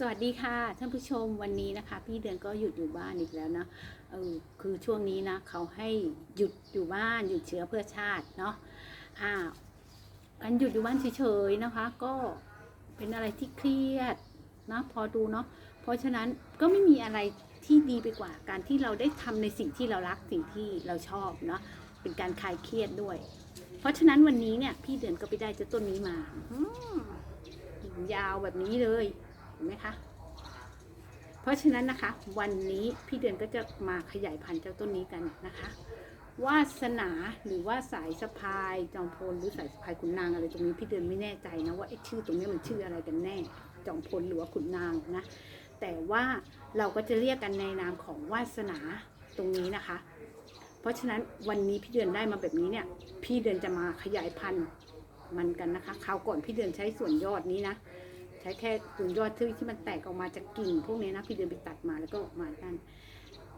สวัสดีค่ะท่านผู้ชมวันนี้นะคะ พี่เดือนก็หยุดอยู่บ้านอีกแล้วนะเออคือช่วงนี้นะเขาให้หยุดอยู่บ้านหยุดเชื้อเพื่อชาติเนาะอ่าการหยุดอยู่บ้านเฉยๆนะคะ ก็เป็นอะไรที่เครียดนะพอดูเนาะเพราะฉะนั้นก็ไม่มีอะไรที่ดีไปกว่าการที่เราได้ทำในสิ่งที่เรารักสิ่งที่เราชอบเนาะเป็นการคลายเครียดด้วย เพราะฉะนั้นวันนี้เนี่ยพี่เดือนก็ไปได้เจ้าต้นนี้มาอืมยาวแบบนี้เลย เห็นไหมคะเพราะฉะนั้นนะคะ วันนี้พี่เดือนก็จะมาขยายพันธุ์เจ้าต้นนี้กันนะคะวาสนาหรือว่าสายสะพายจอมพลหรือสายสะพายขุนนางอะไรตรงนี้พี่เดือนไม่แน่ใจนะว่าไอ้ชื่อตรงนี้มันชื่ออะไรกันแน่ จอมพลหรือว่าขุนนางนะแต่ว่าเราก็จะเรียกกันในนามของวาสนาตรงนี้นะคะ เพราะฉะนั้นวันนี้พี่เดือนได้มาแบบนี้เนี่ย พี่เดือนจะมาขยายพันธุ์มันกันนะคะคราวก่อนพี่เดือนใช้ส่วนยอดนี้นะ ช้แค่ส่วยอดที่ที่มันแตกออกมาจากกิ่งพวกนี้นะพี่เดินไปตัดมาแล้วก็ออกมาดัน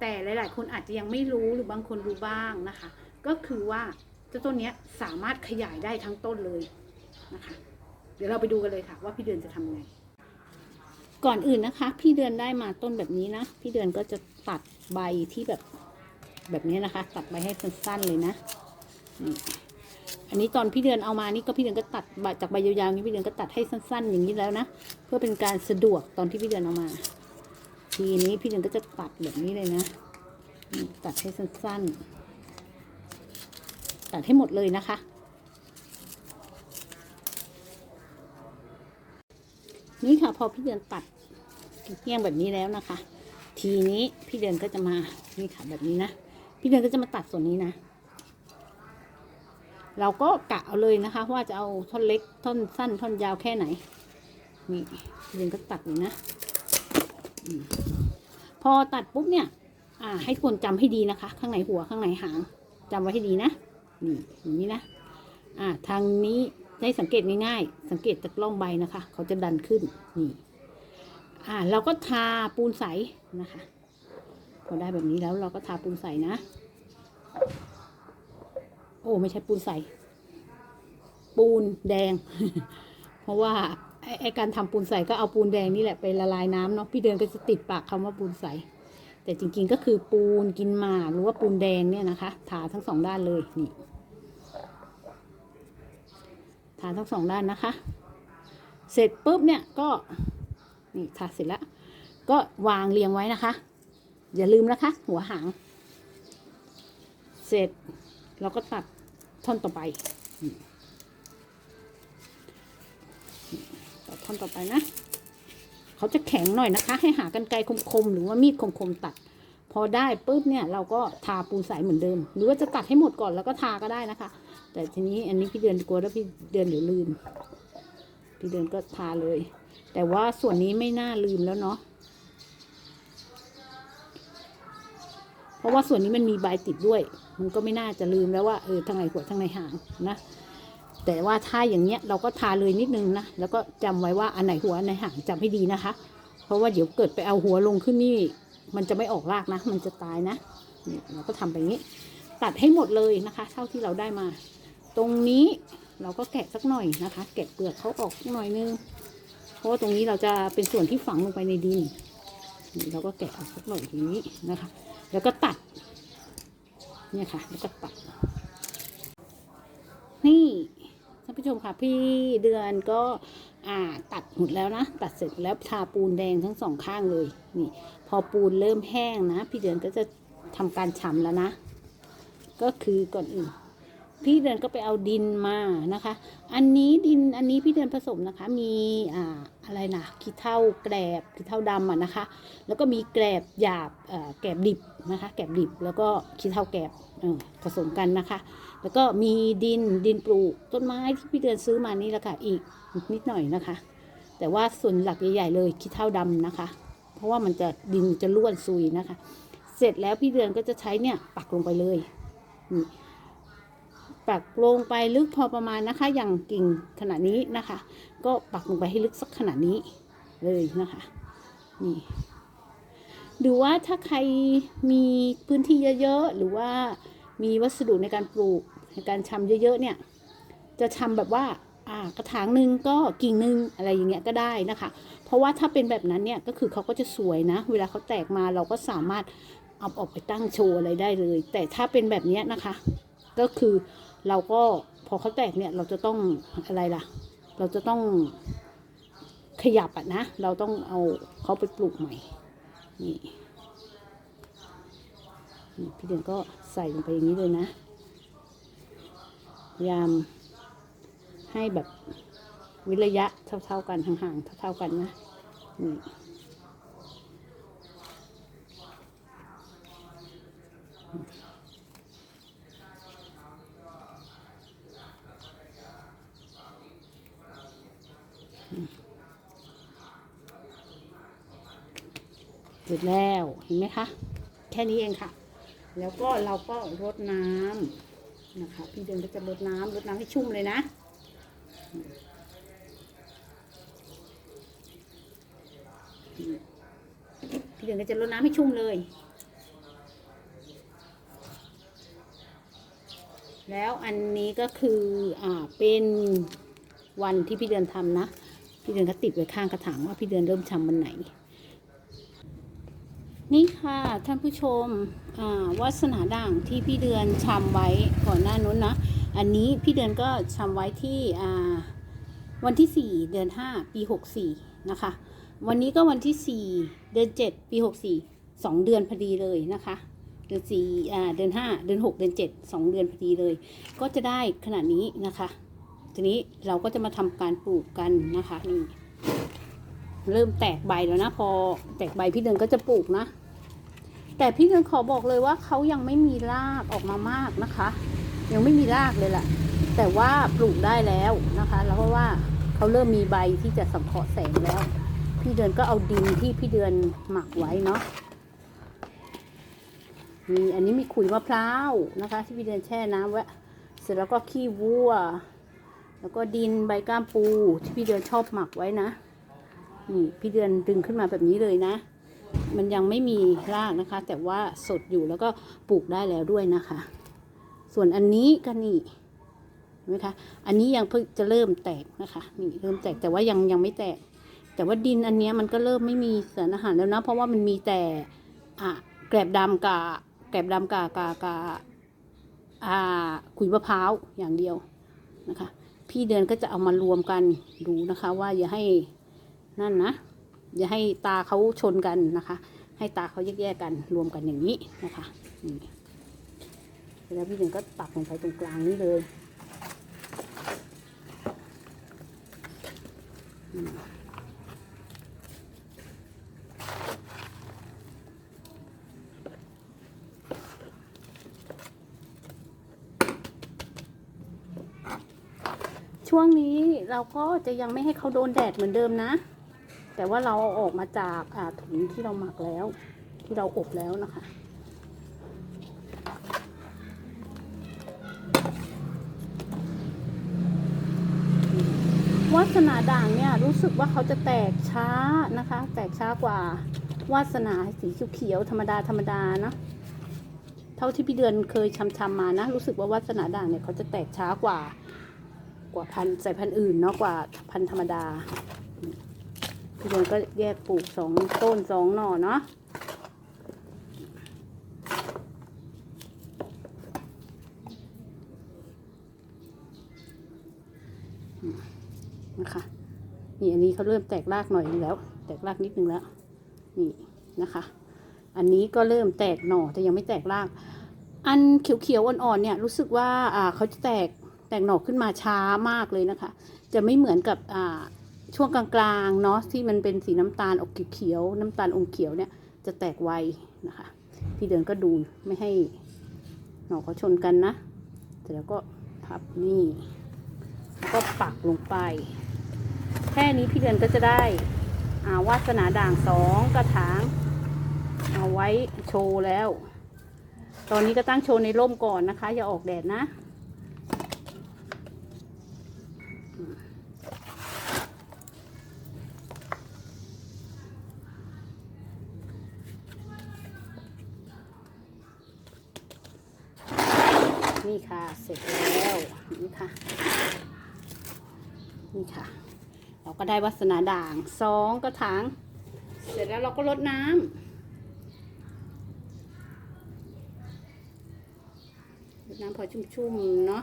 แต่หลาย ๆ คนอาจจะยังไม่รู้หรือบางคนรู้บ้างนะคะ ก็คือว่าเจ้าต้นนี้สามารถขยายได้ทั้งต้นเลยนะคะ เดี๋ยวเราไปดูกันเลยค่ะ ว่าพี่เดือนจะทำไง ก่อนอื่นนะคะ พี่เดือนได้มาต้นแบบนี้นะ พี่เดือนก็จะตัดใบที่แบบแบบนี้นะคะ ตัดใบให้สั้นๆเลยนะนี่ อันนี้ตอนพี่เดือนเอามานี่ก็พี่เดือนก็ตัดใบจากใบยาวๆนี้พี่เดือนก็ตัดให้สั้น ๆ อย่างนี้แล้วนะ เพื่อเป็นการสะดวกตอนที่พี่เดือนเอามา ทีนี้พี่เดือนก็จะตัดแบบนี้เลยนะ ตัดให้สั้น ๆ ตัดให้หมดเลยนะคะ นี่ค่ะพอพี่เดือนตัดเงี้ยงแบบนี้แล้วนะคะ ทีนี้พี่เดือนก็จะมานี่ค่ะแบบนี้นะ พี่เดือนก็จะมาตัดส่วนนี้นะ เราก็กะเอาเลยนะคะ ว่าจะเอาท่อนเล็กท่อนสั้นท่อนยาวแค่ไหน นี่เดือนก็ตัดเลยนะอพอตัดปุ๊บเนี่ย อ่า ให้ทุกคนจำให้ดีนะคะ ข้างในหัวข้างในหางจำไว้ให้ดีนะนี่อย่างนี้นะ อ่า ทางนี้ได้สังเกตง่ายๆ สังเกตจากล่องใบนะคะ เขาจะดันขึ้นนี่อ่าเราก็ทาปูนใสนะคะ พอได้แบบนี้แล้วเราก็ทาปูนใสนะ โอ้ไม่ใช่ปูนใส ปูนแดง เพราะว่าไอไอการทำปูนใสก็เอาปูนแดงนี่แหละไปละลายน้ำเนาะพี่เดินก็จะติดปากคำว่าปูนใส แต่จริงๆก็คือปูนกินหมากหรือว่าปูนแดงเนี่ยนะคะทาทั้งสองด้านเลยนี่ทาทั้งสองด้านนะคะ เสร็จปุ๊บเนี่ยก็นี่ทาเสร็จแล้ว ก็วางเรียงไว้นะคะ อย่าลืมนะคะ หัวหาง เสร็จ เราก็ตัดท่อนต่อไปตัดท่อนต่อไปนะเขาจะแข็งหน่อยนะคะ ให้หากันไกรคมๆหรือว่ามีดคมๆตัด พอได้ปุ๊บเนี่ยเราก็ทาปูใสเหมือนเดิม หรือว่าจะตัดให้หมดก่อนแล้วก็ทาก็ได้นะคะ แต่ทีนี้อันนี้พี่เดือนกลัวแล้วพี่เดือนเดี๋ยวลืมพี่เดือนก็ทาเลย แต่ว่าส่วนนี้ไม่น่าลืมแล้วเนาะ เพ ราะว่าส่วนนี้มันมีใบติดด้วย มันก็ไม่น่าจะลืมแล้วว่าเออทางไหนหัวทางไหนหางนะ แต่ว่าถ้าอย่างเงี้ยเราก็ทาเลยนิดนึงนะ แล้วก็จำไว้ว่าอันไหนหัวอันไหนหางจำให้ดีนะคะ เพราะว่าเดี๋ยวเกิดไปเอาหัวลงขึ้นนี่ มันจะไม่ออกรากนะ มันจะตายนะนี่เราก็ทำแบบนี้ ตัดให้หมดเลยนะคะ เท่าที่เราได้มา ตรงนี้เราก็แกะสักหน่อยนะคะ แกะเปลือกเขาออกสักหน่อยนึง เพราะว่าตรงนี้เราจะเป็นส่วนที่ฝังลงไปในดินเราก็แกะออกสักหน่อยทีนี้นะคะ แล้วก็ตัด เนี่ยค่ะ แล้วก็ตัด นี่ท่านผู้ชมค่ะ พี่เดือนก็อ่าตัดหมดแล้วนะ ตัดเสร็จแล้วทาปูนแดงทั้งสองข้างเลยนี่ พอปูนเริ่มแห้งนะ พี่เดือนก็จะทำการฉ่ำแล้วนะ ก็คือก่อนอื่น พี่เดือนก็ไปเอาดินมานะคะ อันนี้ดินอันนี้พี่เดือนผสมนะคะ มีอ่าอะไรนะขี้เถ้าแกลบขี้เถ้าดำอะนะคะ แล้วก็มีแกลบหยาบแกลบดิบนะคะ แกลบดิบแล้วก็ขี้เถ้าแกลบผสมกันนะคะ แล้วก็มีดินดินปลูกต้นไม้ที่พี่เดือนซื้อมานี่แหละค่ะอีกนิดหน่อยนะคะ แต่ว่าส่วนหลักใหญ่ๆเลยขี้เถ้าดำนะคะ เพราะว่ามันจะดินจะล้วนซุยนะคะ เสร็จแล้วพี่เดือนก็จะใช้เนี่ยปักลงไปเลยนี่ ปักลงไปลึกพอประมาณนะคะ อย่างกิ่งขนาดนี้นะคะ ก็ปักลงไปให้ลึกสักขนาดนี้เลยนะคะ นี่ดูว่าถ้าใครมีพื้นที่เยอะๆ หรือว่ามีวัสดุในการปลูกในการชำเยอะๆ เนี่ย จะชำแบบว่าอ่ากระถางหนึ่งก็กิ่งหนึ่งอะไรอย่างเงี้ยก็ได้นะคะ เพราะว่าถ้าเป็นแบบนั้นเนี่ยก็คือเขาก็จะสวยนะ เวลาเขาแตกมาเราก็สามารถเอาออกไปตั้งโชว์อะไรได้เลย แต่ถ้าเป็นแบบนี้นะคะ ก็คือเราก็พอเขาแตกเนี่ยเราจะต้องอะไรล่ะ เราจะต้องขยับอะนะ เราต้องเอาเขาไปปลูกใหม่นี่นี่พี่เดือนก็ใส่ลงไปอย่างนี้เลยนะ ยามให้แบบวิระยะเท่า ๆกันห่างๆเท่าๆกันนะนี่ เสร็จแล้วเห็นไหมคะ แค่นี้เองค่ะ แล้วก็เราก็รดน้ำนะคะ พี่เดือนก็จะรดน้ำรดน้ำให้ชุ่มเลยนะพี่เดือนก็จะรดน้ำให้ชุ่มเลย แล้วอันนี้ก็คืออ่าเป็นวันที่พี่เดือนทำนะ พี่เดือนก็ติดไว้ข้างกระถางว่าพี่เดือนเริ่มทำวันไหน นี่ค่ะท่านผู้ชมวาสนาด่างที่พี่เดือนชำไว้ก่อนหน้านู้นนะ อันนี้พี่เดือนก็ชำไว้ที่วันที่ 4 เดือน 5 ปี 64 นะคะ วันนี้ก็วันที่ 4 เดือน 7 ปี 64 2 เดือนพอดีเลยนะคะ เดือน4อ่าเดือน 5 เดือน 6 เดือน 7 2 เดือนพอดีเลย ก็จะได้ขนาดนี้นะคะ ทีนี้เราก็จะมาทำการปลูกกันนะคะนี่ เริ่มแตกใบแล้วนะ พอแตกใบพี่เดือนก็จะปลูกนะ แต่พี่เดือนขอบอกเลยว่าเขายังไม่มีรากออกมามากนะคะ ยังไม่มีรากเลยแหละแต่ว่าปลูกได้แล้วนะคะ แล้วเพราะว่าเขาเริ่มมีใบที่จะสังเคราะห์แสงแล้ว พี่เดือนก็เอาดินที่พี่เดือนหมักไว้เนาะมีอันนี้มีขุยมะพร้าวนะคะ ที่พี่เดือนแช่น้ำไว้เสร็จแล้วก็ขี้วัว แล้วก็ดินใบก้ามปูที่พี่เดือนชอบหมักไว้นะ นี่พี่เดือนดึงขึ้นมาแบบนี้เลยนะ มันยังไม่มีรากนะคะ แต่ว่าสดอยู่แล้วก็ปลูกได้แล้วด้วยนะคะ ส่วนอันนี้ก็นี่เห็นไหมคะอันนี้ยังเพิ่งจะเริ่มแตกนะคะนี่เริ่มแตกแต่ว่ายังยังไม่แตก แต่ว่าดินอันนี้มันก็เริ่มไม่มีสารอาหารแล้วนะ เพราะว่ามันมีแต่อะแกลบดำกาแกลบดำกากากาอ่าขุยมะพร้าวอย่างเดียวนะคะ พี่เดือนก็จะเอามารวมกันดูนะคะ ว่าอย่าให้ นั่นนะ อย่าให้ตาเขาชนกันนะคะ ให้ตาเขาแยกๆกันรวมกันอย่างนี้นะคะนี่แล้วพี่เดือนก็ตักลงไปตรงกลางนี้เลยช่วงนี้เราก็จะยังไม่ให้เขาโดนแดดเหมือนเดิมนะ แต่ว่าเราเอาออกมาจากาถุงที่เราหมักแล้ว ที่เราอบแล้วนะคะวาสนาด่างเนี่ยรู้สึกว่าเขาจะแตกช้านะคะ แตกช้ากว่าวาสนาสีเขียวธรรมดาธรรมดานะเท่าที่พี่เดือนเคยชำชำมานะ รู้สึกว่าวาสนาด่างเนี่ยเขาจะแตกช้ากว่า กว่าพันธุ์สายพันธุ์อื่นเนาะกว่าพันธุ์ธรรมดา พี่เดือนก็แยกปลูกสองต้นสองหน่อเนาะนะคะนี่อันนี้เขาเริ่มแตกรากหน่อยนึงแล้ว แตกรากนิดนึงแล้ว นี่นะคะ อันนี้ก็เริ่มแตกหน่อแต่ยังไม่แตกราก อันเขียวๆอ่อนๆเนี่ยรู้สึกว่าอ่าเขาจะแตกแตกหน่อขึ้นมาช้ามากเลยนะคะ จะไม่เหมือนกับอ่า ช่วงกลางๆเนาะที่มันเป็นสีน้ำตาลออกเขียวน้ำตาลอมเขียวเนี่ยจะแตกไวนะคะพี่เดินก็ดูไม่ให้หน่อเขาชนกันนะเสร็จแล้วก็พับนี่แล้วก็ปักลงไป แค่นี้พี่เดือนก็จะได้อาวาสนาด่างสองกระถาง เอาไว้โชว์แล้ว ตอนนี้ก็ตั้งโชว์ในร่มก่อนนะคะ อย่าออกแดดนะ นี่ค่ะ เสร็จแล้วนี่ค่ะ นี่ค่ะ เราก็ได้วัสนาด่างสองกระถาง เสร็จแล้วเราก็ลดน้ำรดน้ำพอชุ่มๆเนาะ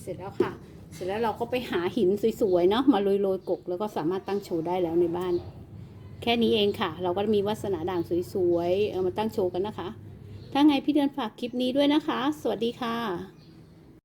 เสร็จแล้วค่ะ เสร็จแล้วเราก็ไปหาหินสวยๆเนาะมาโรยๆกกแล้วก็สามารถตั้งโชว์ได้แล้วในบ้าน แค่นี้เองค่ะ เราก็มีวัสนาด่างสวยๆ เอามาตั้งโชว์กันนะคะ ถ้าไงพี่เดือนฝากคลิปนี้ด้วยนะคะ สวัสดีค่ะ